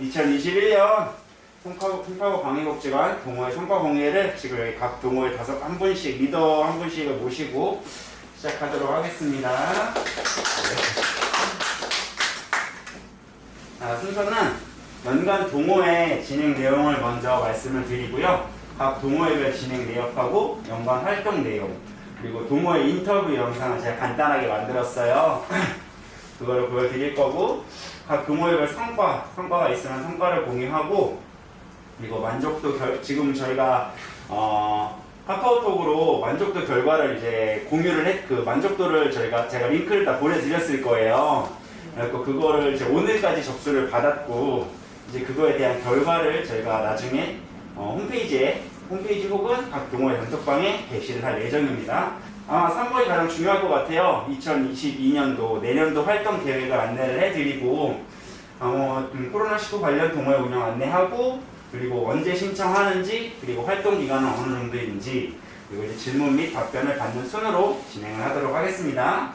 2021년 송파구, 송파구 방위복지관 동호회 성과공예를 지금 여기 각 동호회 다섯 한 분씩 리더 한 분씩을 모시고 시작하도록 하겠습니다. 아, 순서는 연간 동호회 진행 내용을 먼저 말씀을 드리고요. 각 동호회별 진행 내역하고 연간 활동 내용 그리고 동호회 인터뷰 영상을 제가 간단하게 만들었어요. 그거를 보여드릴 거고 각 동호회별 성과, 성과가 있으면 성과를 공유하고 그리고 만족도 결, 지금 저희가 어, 카카오톡으로 만족도 결과를 이제 공유를 했, 그 만족도를 저희가 제가 링크를 다 보내드렸을 거예요. 그래서 그거를 이제 오늘까지 접수를 받았고 이제 그거에 대한 결과를 저희가 나중에 어, 홈페이지에 홈페이지 혹은 각 동호회 단톡방에 게시를 할 예정입니다. 아마 3번이 가장 중요할 것 같아요. 2022년도 내년도 활동 계획을 안내를 해드리고 어, 음, 코로나19 관련 동호회 운영 안내하고 그리고 언제 신청하는지 그리고 활동 기간은 어느 정도인지 그리고 이제 질문 및 답변을 받는 순으로 진행을 하도록 하겠습니다.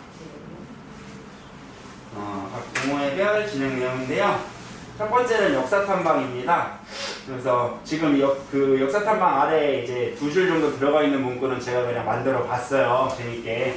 어, 각 동호회 별 진행 내용인데요. 첫 번째는 역사 탐방입니다. 그래서 지금 역, 그 역사 탐방 아래 이제 두 줄 정도 들어가 있는 문구는 제가 그냥 만들어 봤어요. 재밌게.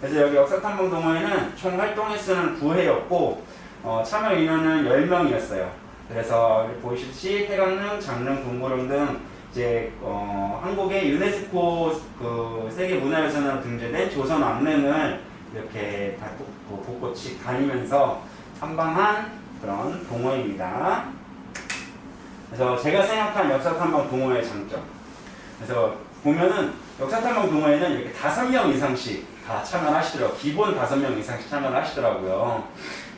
그래서 여기 역사 탐방 동호회는 총 활동 횟수는 9회였고 어, 참여 인원은 10명이었어요. 그래서 보이시듯이 태강릉, 장릉, 동구릉 등 이제 어, 한국의 유네스코 그 세계 문화유산으로 등재된 조선 왕릉을 이렇게 다 보- 곳곳이 다니면서 탐방한 그런 동호회입니다. 그래서 제가 생각한 역사 탐방 동호회의 장점. 그래서 보면은 역사 탐방 동호회는 이렇게 다섯 명 이상씩 다 참여를 하시더라고요. 기본 다섯 명 이상씩 참여를 하시더라고요.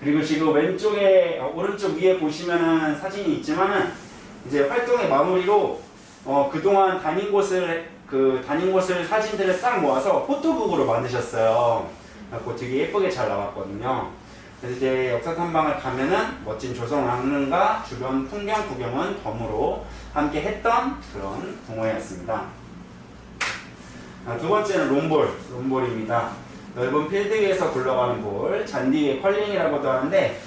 그리고 지금 왼쪽에 어, 오른쪽 위에 보시면은 사진이 있지만은 이제 활동의 마무리로 어, 그동안 다닌 곳을 그 다닌 곳을 사진들을 싹 모아서 포토북으로 만드셨어요. 그래서 되게 예쁘게 잘 나왔거든요. 그래서 이제 역사 탐방을 가면은 멋진 조선 왕릉과 주변 풍경 구경은 덤으로 함께 했던 그런 동호회였습니다. 아, 두 번째는 롱볼, 롱볼입니다. 넓은 필드 위에서 굴러가는 볼, 잔디 위에 컬링이라고도 하는데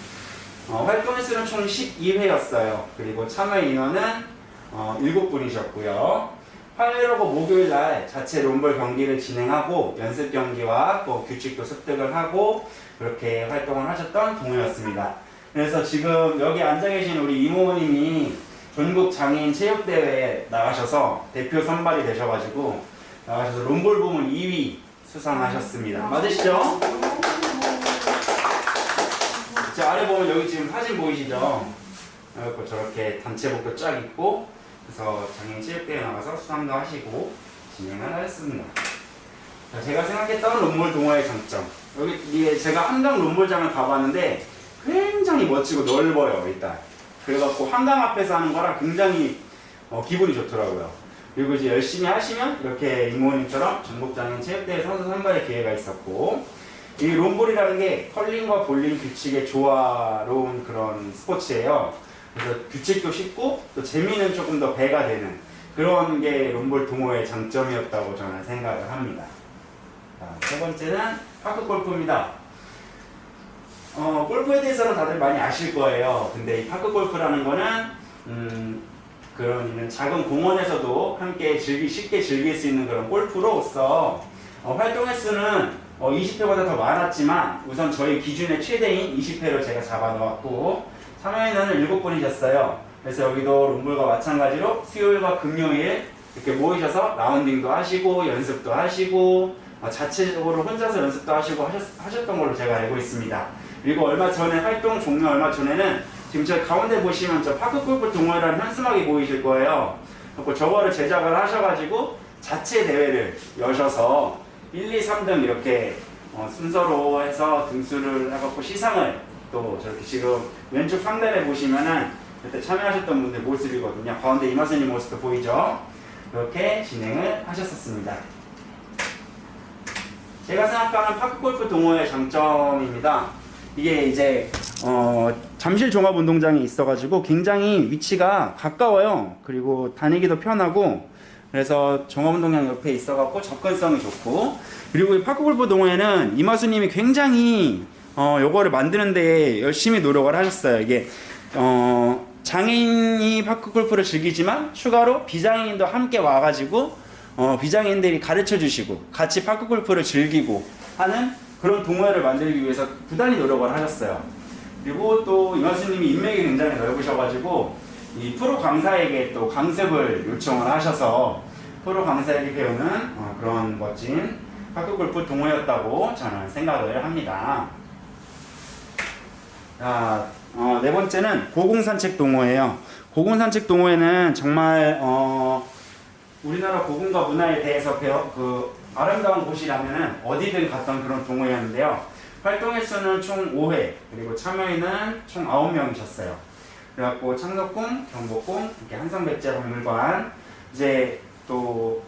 어, 활동 횟수는 총 12회였어요. 그리고 참여 인원은 어, 7분이셨고요. 화요일하고 목요일 날 자체 롱볼 경기를 진행하고 연습 경기와 또 규칙도 습득을 하고 그렇게 활동을 하셨던 동호회였습니다. 그래서 지금 여기 앉아 계신 우리 이모님이 전국 장애인 체육대회에 나가셔서 대표 선발이 되셔가지고 나가셔서 롱볼 부문 2위 수상하셨습니다. 맞으시죠? 자 아래 보면 여기 지금 사진 보이시죠? 저렇게 단체복도 쫙 입고 그래서 장애인 체육대회 나가서 수상도 하시고 진행을 하셨습니다. 자, 제가 생각했던 롬몰 동호회의 장점 여기 제가 한강 롬몰장을 가봤는데 굉장히 멋지고 넓어요 일단 그래갖고 한강 앞에서 하는 거랑 굉장히 어, 기분이 좋더라고요. 그리고 이제 열심히 하시면 이렇게 이모님처럼 전국장애인 체육대회 선수 선발의 기회가 있었고 이 롬볼이라는 게 컬링과 볼링 규칙의 조화로운 그런 스포츠예요. 그래서 규칙도 쉽고 또 재미는 조금 더 배가 되는 그런 게 롬볼 동호회의 장점이었다고 저는 생각을 합니다. 자, 세 번째는 파크 골프입니다. 어, 골프에 대해서는 다들 많이 아실 거예요. 근데 이 파크 골프라는 거는 음, 그런 작은 공원에서도 함께 즐기 쉽게 즐길 수 있는 그런 골프로서 어, 활동 횟수는 어, 20회보다 더 많았지만 우선 저희 기준의 최대인 20회로 제가 잡아놓았고 참여인원은 7분이셨어요. 그래서 여기도 룸볼과 마찬가지로 수요일과 금요일 이렇게 모이셔서 라운딩도 하시고 연습도 하시고 어, 자체적으로 혼자서 연습도 하시고 하셨, 하셨 던 걸로 제가 알고 있습니다. 그리고 얼마 전에 활동 종료 얼마 전에는 지금 저 가운데 보시면 저 파크 골프 동호회라는 현수막이 보이실 거예요. 그래서 저거를 제작을 하셔가지고 자체 대회를 여셔서 1, 2, 3등 이렇게 어, 순서로 해서 등수를 해갖고 시상을 또 저렇게 지금 왼쪽 상단에 보시면은 그때 참여하셨던 분들 모습이거든요. 가운데 이마선님 모습도 보이죠? 이렇게 진행을 하셨었습니다. 제가 생각하는 파크골프 동호회의 장점입니다. 이게 이제 어, 잠실 종합운동장에 있어가지고 굉장히 위치가 가까워요. 그리고 다니기도 편하고 그래서 종합운동장 옆에 있어갖고 접근성이 좋고 그리고 이 파크골프 동호회는 이마수님이 굉장히 어, 요거를 만드는데 열심히 노력을 하셨어요. 이게 어, 장애인이 파크 골프를 즐기지만 추가로 비장애인도 함께 와가지고 어, 비장애인들이 가르쳐 주시고 같이 파크 골프를 즐기고 하는 그런 동호회를 만들기 위해서 부단히 노력을 하셨어요. 그리고 또 이만수님이 인맥이 굉장히 넓으셔가지고 이 프로 강사에게 또 강습을 요청을 하셔서 프로 강사에게 배우는 어, 그런 멋진 파크 골프 동호회였다고 저는 생각을 합니다. 자, 어, 네 번째는 고공산책 동호회예요. 고공산책 동호회는 정말 어, 우리나라 고궁과 문화에 대해서 배워 그 아름다운 곳이라면은 어디든 갔던 그런 동호회였는데요. 활동 횟수는 총 5회 그리고 참여인은 총 9명이셨어요. 그래갖고 창덕궁, 경복궁, 이렇게 한성백제박물관 이제 또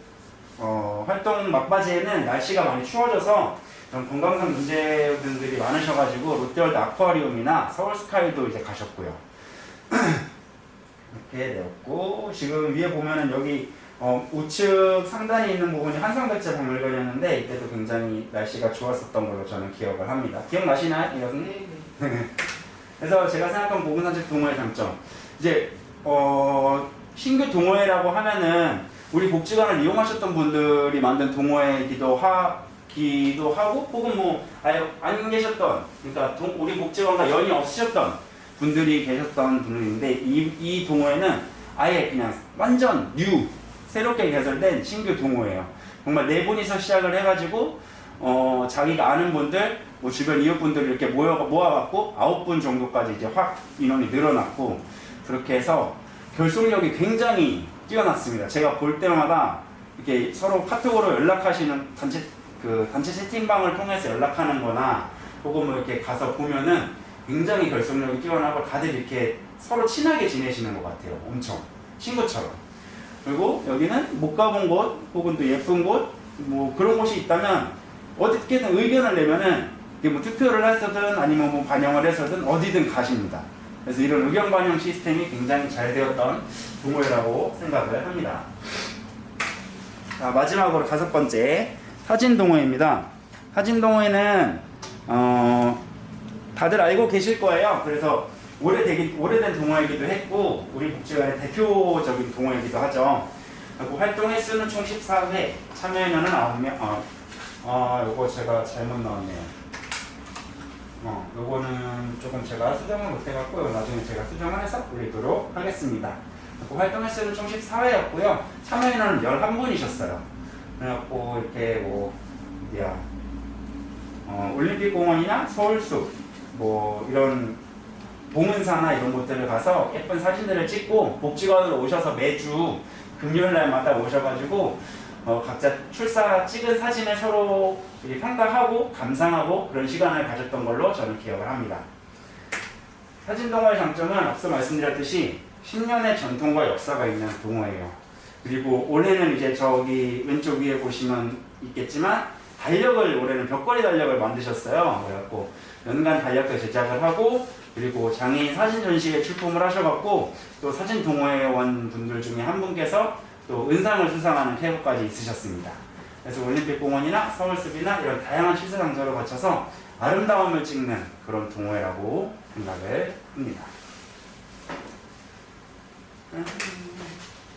어, 활동 막바지에는 날씨가 많이 추워져서 좀 건강상 문제분들이 많으셔가지고 롯데월드 아쿠아리움이나 서울스카이도 이제 가셨고요. 이렇게 되었고 지금 위에 보면은 여기 어, 우측 상단에 있는 부분이 한성백제 박물관이었는데 이때도 굉장히 날씨가 좋았었던 걸로 저는 기억을 합니다. 기억나시나요, 이 교수님? 그래서 제가 생각한 고군산책 동호회 장점 이제 어, 신규 동호회라고 하면은 우리 복지관을 이용하셨던 분들이 만든 동호회이기도 하 기도 하고 혹은 뭐 아예 안 계셨던 그러니까 동- 우리 복지관과 연이 없으셨던 분들이 계셨던 분들인데 이, 이 동호회는 아예 그냥 완전 뉴 새롭게 개설된 신규 동호회예요. 정말 네 분이서 시작을 해가지고 어, 자기가 아는 분들, 뭐 주변 이웃분들 이렇게 모여 모아갖고 아홉 분 정도까지 이제 확 인원이 늘어났고 그렇게 해서 결속력이 굉장히 뛰어났습니다. 제가 볼 때마다 이렇게 서로 카톡으로 연락하시는 단체 그 단체 채팅방을 통해서 연락하는 거나 혹은 뭐 이렇게 가서 보면은 굉장히 결속력이 뛰어나고 다들 이렇게 서로 친하게 지내시는 것 같아요. 엄청 친구처럼. 그리고 여기는 못 가본 곳 혹은 또 예쁜 곳 뭐 그런 곳이 있다면 어떻게든 의견을 내면은 이게 뭐 투표를 해서든 아니면 뭐 반영을 해서든 어디든 가십니다. 그래서 이런 의견 반영 시스템이 굉장히 잘 되었던 동호회라고 생각을 합니다. 자, 마지막으로 다섯 번째 사진 동호회입니다. 사진 동호회는 어, 다들 알고 계실 거예요. 그래서 오래되긴, 오래된 동호회이기도 했고 우리 복지관의 대표적인 동호회이기도 하죠. 그리고 활동 횟수는 총 14회, 참여인원은 9명. 어, 어, 요거 제가 잘못 나왔네요. 어, 요거는 조금 제가 수정을 못해갖고 나중에 제가 수정을 해서 올리도록 하겠습니다. 그리고 활동 횟수는 총 14회였고요. 참여인원은 11분이셨어요. 그래갖고 이렇게 뭐 어디야 어, 올림픽공원이나 서울숲 뭐 이런 봉은사나 이런 곳들을 가서 예쁜 사진들을 찍고 복지관으로 오셔서 매주 금요일 날마다 오셔가지고 어, 각자 출사 찍은 사진을 서로 평가하고 감상하고 그런 시간을 가졌던 걸로 저는 기억을 합니다. 사진 동호회 장점은 앞서 말씀드렸듯이 10년의 전통과 역사가 있는 동호회예요. 그리고 올해는 이제 저기 왼쪽 위에 보시면 있겠지만 달력을 올해는 벽걸이 달력을 만드셨어요. 그래갖고 연간 달력도 제작을 하고 그리고 장애인 사진 전시회 출품을 하셔갖고 또 사진 동호회원 분들 중에 한 분께서 또 은상을 수상하는 케이블까지 있으셨습니다. 그래서 올림픽 공원이나 서울숲이나 이런 다양한 시설 장소를 거쳐서 아름다움을 찍는 그런 동호회라고 생각을 합니다.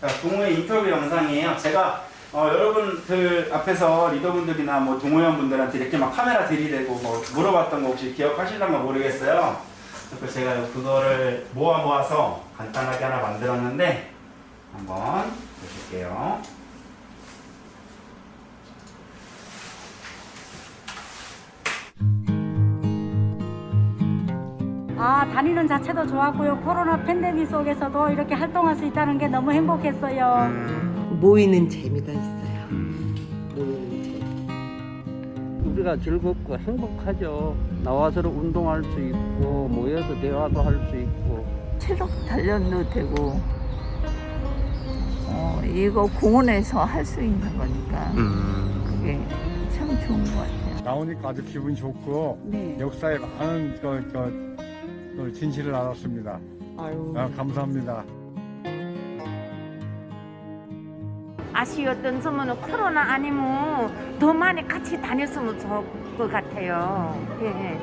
자, 동호회 인터뷰 영상이에요. 제가 어, 여러분들 앞에서 리더분들이나 뭐 동호회원분들한테 이렇게 막 카메라 들이대고 뭐 물어봤던 거 혹시 기억하실란가 모르겠어요. 그래서 제가 그거를 모아 모아서 간단하게 하나 만들었는데 한번 보실게요. 아, 다니는 자체도 좋았고요. 코로나 팬데믹 속에서도 이렇게 활동할 수 있다는 게 너무 행복했어요. 모이는 재미가 있어요. 우리가 즐겁고 행복하죠. 나와서 운동할 수 있고 모여서 대화도 할 수 있고 체력 단련도 되고 어, 이거 공원에서 할 수 있는 거니까 그게 참 좋은 것 같아요. 나오니까 아주 기분이 좋고 네. 역사에 많은 그, 그, 그 진실을 알았습니다. 아유. 아, 감사합니다. 아쉬웠던 점은 코로나 아니면 더 많이 같이 다녔으면 좋을 것 같아요. 예.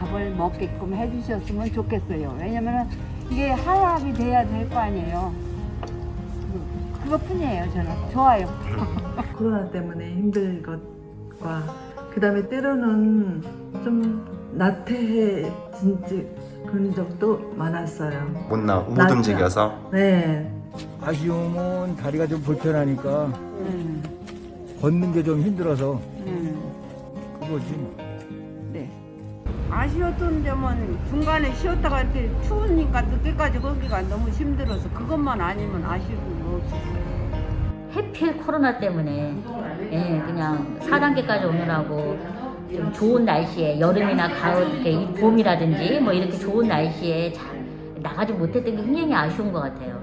밥을 먹게끔 해주셨으면 좋겠어요. 왜냐면 이게 하합이 돼야 될 거 아니에요. 그- 그것뿐이에요, 저는. 좋아요. 코로나 때문에 힘든 것과 그 다음에 때로는 좀 나태해진 적- 그런 적도 많았어요. 못 나, 못 나트야. 움직여서. 네. 아쉬움은 다리가 좀 불편하니까 음, 걷는 게 좀 힘들어서 음, 그거지. 네. 아쉬웠던 점은 중간에 쉬었다가 이렇게 추우니까 늦게까지 거기가 너무 힘들어서 그것만 아니면 아쉬운 거 없었어요. 해필 코로나 때문에 예, 그냥 4단계까지 오느라고 좀 좋은 날씨에 여름이나 가을 이렇게 이 봄이라든지 뭐 이렇게 좋은 날씨에 잘 나가지 못했던 게 굉장히 아쉬운 것 같아요.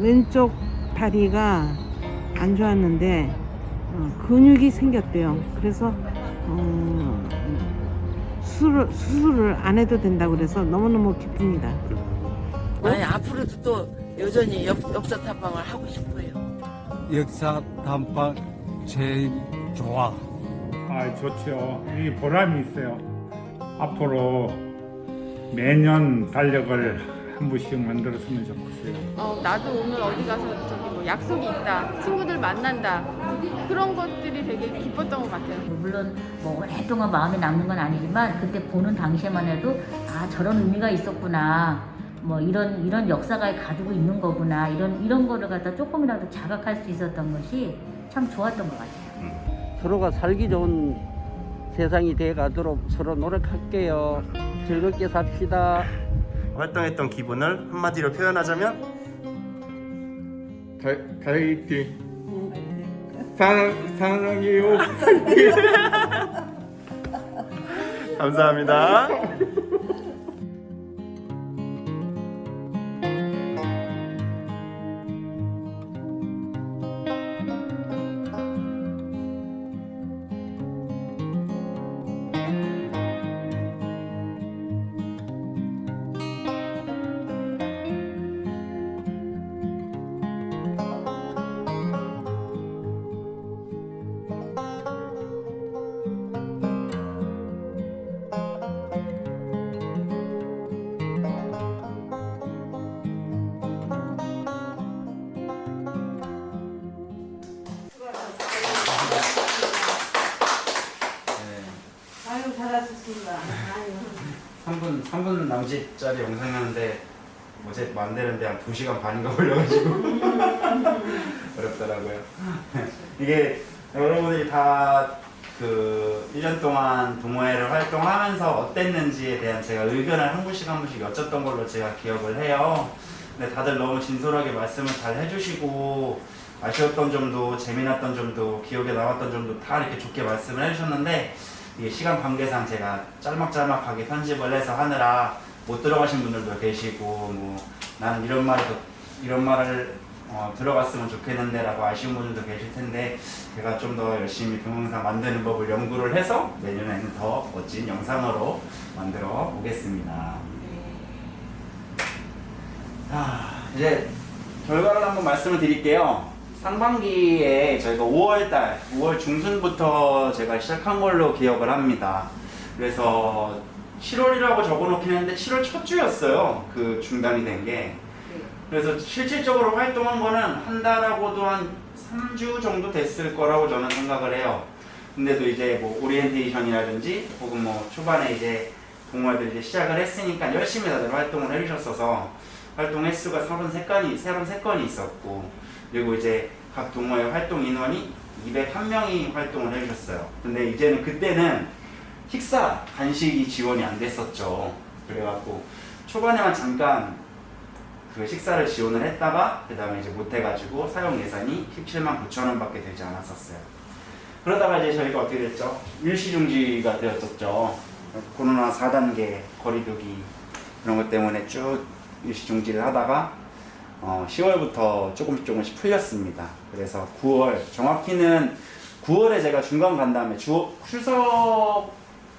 왼쪽 다리가 안 좋았는데 어, 근육이 생겼대요. 그래서 어, 수술을, 수술을 안 해도 된다고 그래서 너무너무 기쁩니다. 아니 앞으로도 또 여전히 역, 역사 탐방을 하고 싶어요. 역사 단방 제일 좋아. 아, 좋죠. 이 보람이 있어요. 앞으로 매년 달력을 한 부씩 만들었으면 좋겠어요. 어, 나도 오늘 어디 가서 저기 뭐 약속이 있다, 친구들 만난다 그런 것들이 되게 기뻤던 것 같아요. 물론 뭐 오랫동안 마음에 남는 건 아니지만 그때 보는 당시에만 해도 아 저런 의미가 있었구나. 뭐 이런 이런 역사가 가지고 있는 거구나. 이런 이런 거를 갖다 조금이라도 자각할 수 있었던 것이 참 좋았던 것 같아요. 서로가 살기 좋은 세상이 돼 가도록 서로 노력할게요. 즐겁게 삽시다. 활동했던 기분을 한마디로 표현하자면 다이팅. 사랑 사랑해요. 감사합니다. 3분 3분 남짓짜리 영상이었는데 어제 만드는데 한 2시간 반인가 걸려가지고 어렵더라고요. 이게 여러분들이 다 그 1년 동안 동호회를 활동하면서 어땠는지에 대한 제가 의견을 한 분씩 한 분씩 여쭸던 걸로 제가 기억을 해요. 근데 다들 너무 진솔하게 말씀을 잘 해주시고 아쉬웠던 점도 재미났던 점도 기억에 남았던 점도 다 이렇게 좋게 말씀을 해주셨는데 이게 시간 관계상 제가 짤막짤막하게 편집을 해서 하느라 못 들어가신 분들도 계시고 뭐 나는 이런 말을 더- 이런 말을 어, 들어갔으면 좋겠는데라고 아쉬운 분들도 계실 텐데 제가 좀 더 열심히 동영상 만드는 법을 연구를 해서 내년에는 더 멋진 영상으로 만들어 보겠습니다. 자, 이제 결과를 한번 말씀을 드릴게요. 상반기에 저희가 5월달, 5월 중순부터 제가 시작한 걸로 기억을 합니다. 그래서 7월이라고 적어놓긴 했는데 7월 첫 주였어요. 그 중단이 된 게. 그래서 실질적으로 활동한 거는 한 달하고도 한 3주 정도 됐을 거라고 저는 생각을 해요. 근데도 이제 뭐 오리엔테이션이라든지 혹은 뭐 초반에 이제 동호회들 이제 시작을 했으니까 열심히 다들 활동을 해주셨어서 활동 횟수가 33건이, 33건이 있었고 그리고 이제 각 동호회 활동 인원이 201명이 활동을 해주셨어요. 근데 이제는 그때는 식사, 간식이 지원이 안 됐었죠. 그래갖고 초반에만 잠깐 그 식사를 지원을 했다가 그 다음에 이제 못해가지고 사용 예산이 17만 9천 원밖에 되지 않았었어요. 그러다가 이제 저희가 어떻게 됐죠? 일시 중지가 되었었죠. 코로나 4단계 거리두기 그런 것 때문에 쭉 일시 중지를 하다가 어, 10월부터 조금씩 조금씩 풀렸습니다. 그래서 9월 정확히는 9월에 제가 중간 간담회 주 추석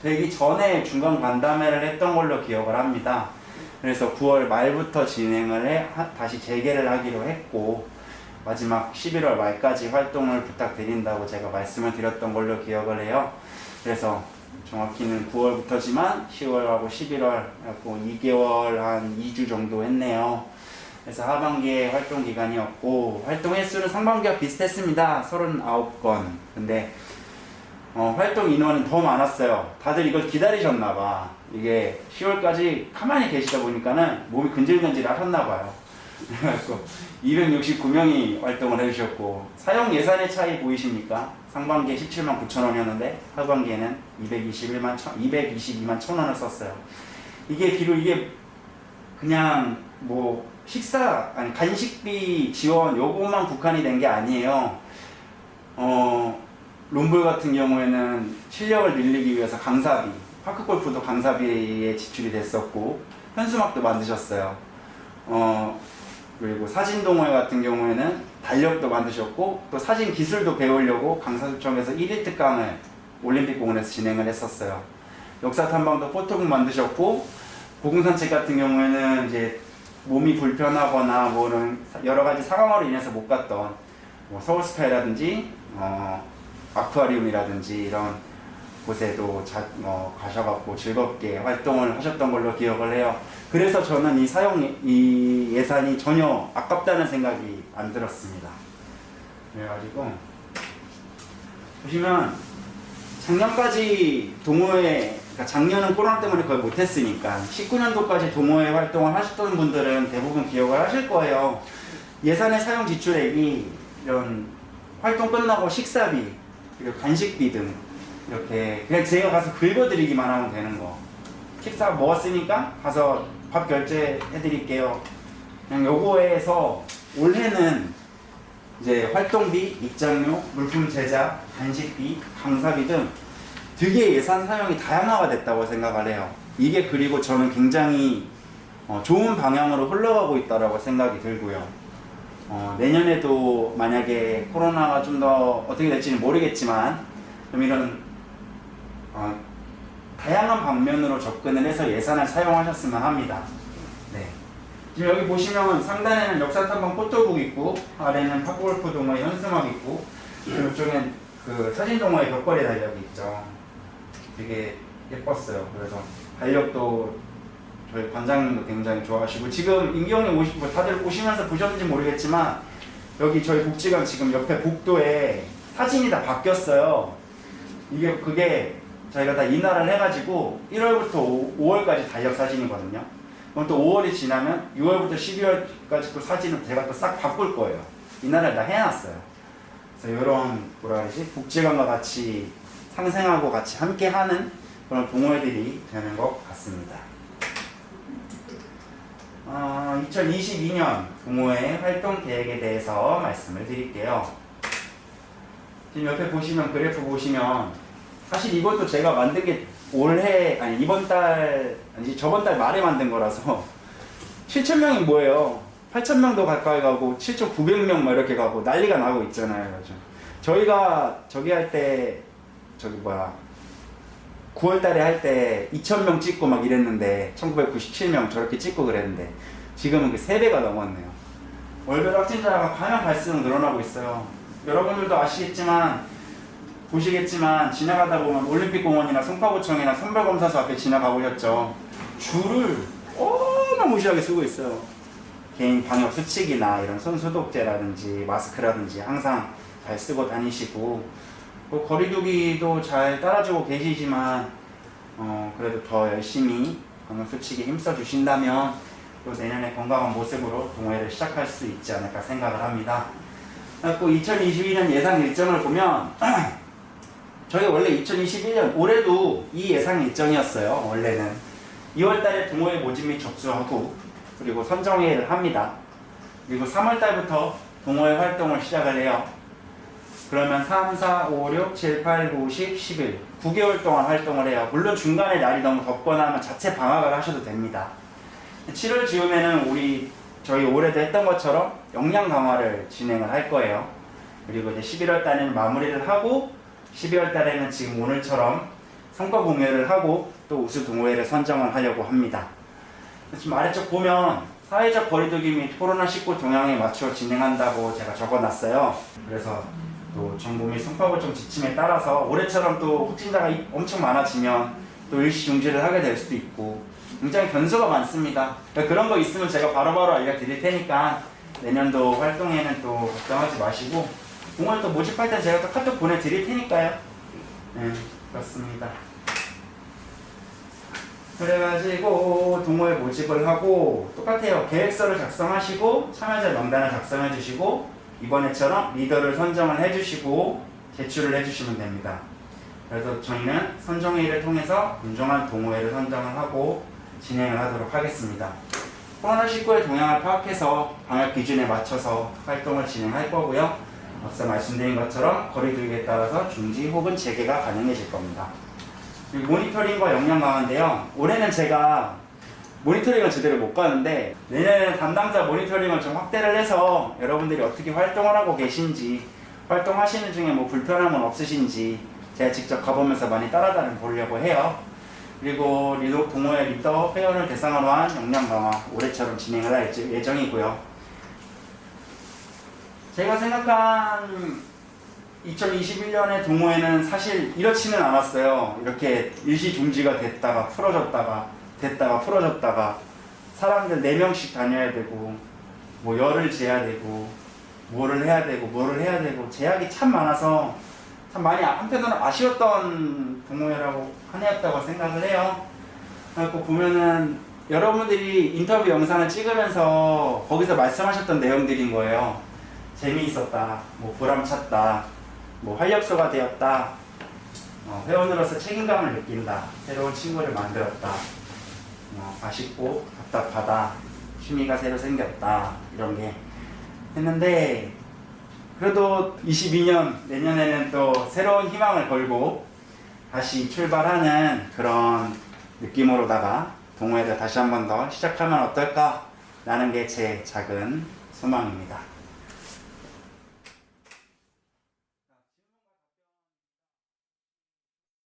되기 전에 중간 간담회를 했던 걸로 기억을 합니다. 그래서 9월 말부터 진행을 해 하- 다시 재개를 하기로 했고 마지막 11월 말까지 활동을 부탁드린다고 제가 말씀을 드렸던 걸로 기억을 해요. 그래서 정확히는 9월부터지만 10월하고 11월 하고 2개월 한 2주 정도 했네요. 그래서 하반기에 활동 기간이었고 활동 횟수는 상반기와 비슷했습니다. 39건. 근데 어, 활동 인원은 더 많았어요. 다들 이걸 기다리셨나 봐. 이게 10월까지 가만히 계시다 보니까는 몸이 근질근질 하셨나 봐요. 그래갖고 269명이 활동을 해주셨고 사용 예산의 차이 보이십니까? 상반기에 17만 9천 원이었는데 하반기에는 221만 222만 천 원을 썼어요. 이게 비록 이게 그냥 뭐 식사 아니 간식비 지원 요것만 국한이 된게 아니에요. 어 롬블 같은 경우에는 실력을 늘리기 위해서 강사비, 파크골프도 강사비에 지출이 됐었고 현수막도 만드셨어요. 어 그리고 사진 동호회 같은 경우에는 달력도 만드셨고 또 사진 기술도 배우려고 강사수청에서 1일 특강을 올림픽 공원에서 진행을 했었어요. 역사 탐방도 포토북 만드셨고 고궁산책 같은 경우에는 이제 몸이 불편하거나 뭐는 여러 가지 상황으로 인해서 못 갔던 뭐 서울스카이라든지 어, 아쿠아리움이라든지 이런 곳에도 자, 어, 가셔갖고 즐겁게 활동을 하셨던 걸로 기억을 해요. 그래서 저는 이 사용 예- 이 예산이 전혀 아깝다는 생각이 안 들었습니다. 그래가지고 보시면 작년까지 동호회 그러니까 작년은 코로나 때문에 거의 못했으니까 19년도까지 동호회 활동을 하셨던 분들은 대부분 기억을 하실 거예요. 예산의 사용 지출액이 이런 활동 끝나고 식사비 그리고 간식비 등 이렇게 그냥 제가 가서 긁어드리기만 하면 되는 거. 식사 먹었으니까 가서 밥 결제해 드릴게요. 그냥 요거에서 올해는 이제 활동비, 입장료, 물품 제작, 간식비, 강사비 등 되게 예산 사용이 다양화가 됐다고 생각을 해요. 이게 그리고 저는 굉장히 어, 좋은 방향으로 흘러가고 있다라고 생각이 들고요. 어, 내년에도 만약에 코로나가 좀 더 어떻게 될지는 모르겠지만 좀 이런 어, 다양한 방면으로 접근을 해서 예산을 사용하셨으면 합니다. 네. 지금 여기 보시면 상단에는 역사 탐방 포토북 있고 아래는 파골프 동호회 현수막 있고 그리고 이쪽엔 그 사진 동호회 벽걸이 달력이 있죠. 되게 예뻤어요. 그래서 달력도 저희 관장님도 굉장히 좋아하시고 지금 임경님 오시 뭐 다들 오시면서 보셨는지 모르겠지만 여기 저희 복지관 지금 옆에 복도에 사진이 다 바뀌었어요. 이게 그게 저희가 다 인화를 해가지고 1월부터 5, 월까지 달력 사진이거든요. 그럼 또 5월이 지나면 6월부터 12월까지 또 사진을 제가 또 싹 바꿀 거예요. 인화를 다 해놨어요. 그래서 이런 뭐라 그러지 복지관과 같이 상생하고 같이 함께하는 그런 동호회들이 되는 것 같습니다. 어, 2022년 동호회 활동 계획에 대해서 말씀을 드릴게요. 지금 옆에 보시면 그래프 보시면 사실 이것도 제가 만든 게 올해 아니 이번 달 아니 저번 달 말에 만든 거라서 7천 명이 뭐예요? 8천 명도 가까이 가고 7,900명 막 이렇게 가고 난리가 나고 있잖아요. 그렇죠? 저희가 저기 할 때 저기 뭐야 9월 달에 할 때 2,000명 찍고 막 이랬는데 1997명 저렇게 찍고 그랬는데 지금은 그 3배가 넘었네요. 월별 확진자가 가면 갈수록 늘어나고 있어요. 여러분들도 아시겠지만 보시겠지만 지나가다 보면 올림픽 공원이나 송파구청이나 선별검사소 앞에 지나가 보셨죠. 줄을 얼마나 무시하게 쓰고 있어요. 개인 방역 수칙이나 이런 손 소독제라든지 마스크라든지 항상 잘 쓰고 다니시고 뭐 거리두기도 잘 따라주고 계시지만 어, 그래도 더 열심히 방역 수칙에 힘써 주신다면 또 내년에 건강한 모습으로 동호회를 시작할 수 있지 않을까 생각을 합니다. 그리고 2022년 예상 일정을 보면 저희 원래 2021년 올해도 이 예상 일정이었어요. 원래는 2월달에 동호회 모집 및 접수하고 그리고 선정회를 합니다. 그리고 3월달부터 동호회 활동을 시작을 해요. 그러면 3, 4, 5, 6, 7, 8, 9, 10, 11 9개월 동안 활동을 해요. 물론 중간에 날이 너무 덥거나 하면 자체 방학을 하셔도 됩니다. 7월 즈음에는 우리 저희 올해도 했던 것처럼 역량 강화를 진행을 할 거예요. 그리고 이제 11월 달에는 마무리를 하고 12월 달에는 지금 오늘처럼 성과 공유를 하고 또 우수 동호회를 선정을 하려고 합니다. 지금 아래쪽 보면 사회적 거리두기 및 코로나19 동향에 맞춰 진행한다고 제가 적어놨어요. 그래서 또및 송파구청 지침에 따라서 올해처럼 또 확진자가 이- 엄청 많아지면 또 일시 중지를 하게 될 수도 있고 굉장히 변수가 많습니다. 그러니까 그런 거 있으면 제가 바로바로 알려드릴 테니까 내년도 활동에는 또 걱정하지 마시고 동호회 또 모집할 때 제가 또 카톡 보내드릴 테니까요. 네, 그렇습니다. 그래가지고 동호회 모집을 하고 똑같아요. 계획서를 작성하시고 참여자 명단을 작성해 주시고 이번에처럼 리더를 선정을 해주시고 제출을 해주시면 됩니다. 그래서 저희는 선정회의를 통해서 공정한 동호회를 선정을 하고 진행을 하도록 하겠습니다. 코로나19의 동향을 파악해서 방역 기준에 맞춰서 활동을 진행할 거고요. 앞서 말씀드린 것처럼 거리두기에 따라서 중지 혹은 재개가 가능해질 겁니다. 모니터링과 역량 강화인데요. 올해는 제가 모니터링을 제대로 못 가는데 내년에는 담당자 모니터링을 좀 확대를 해서 여러분들이 어떻게 활동을 하고 계신지 활동하시는 중에 뭐 불편함은 없으신지 제가 직접 가보면서 많이 따라다니 보려고 해요. 그리고 리더 동호회 리더 회원을 대상으로 한 역량 강화 올해처럼 진행을 할 예정- 예정이고요. 제가 생각한 2021년의 동호회는 사실 이렇지는 않았어요. 이렇게 일시 중지가 됐다가 풀어졌다가 됐다가 풀어졌다가 사람들 4명씩 다녀야 되고 뭐 열을 재야 되고 뭐를 해야 되고 뭐를 해야 되고 제약이 참 많아서 참 많이 한편으로는 아쉬웠던 동호회라고 한 해였다고 생각을 해요. 그래서 보면은 여러분들이 인터뷰 영상을 찍으면서 거기서 말씀하셨던 내용들인 거예요. 재미있었다, 뭐 보람찼다, 뭐 활력소가 되었다, 어, 회원으로서 책임감을 느낀다, 새로운 친구를 만들었다, 어, 아쉽고 답답하다, 취미가 새로 생겼다. 이런 게 했는데 그래도 22년 내년에는 또 새로운 희망을 걸고 다시 출발하는 그런 느낌으로다가 동호회를 다시 한 번 더 시작하면 어떨까? 라는 게 제 작은 소망입니다.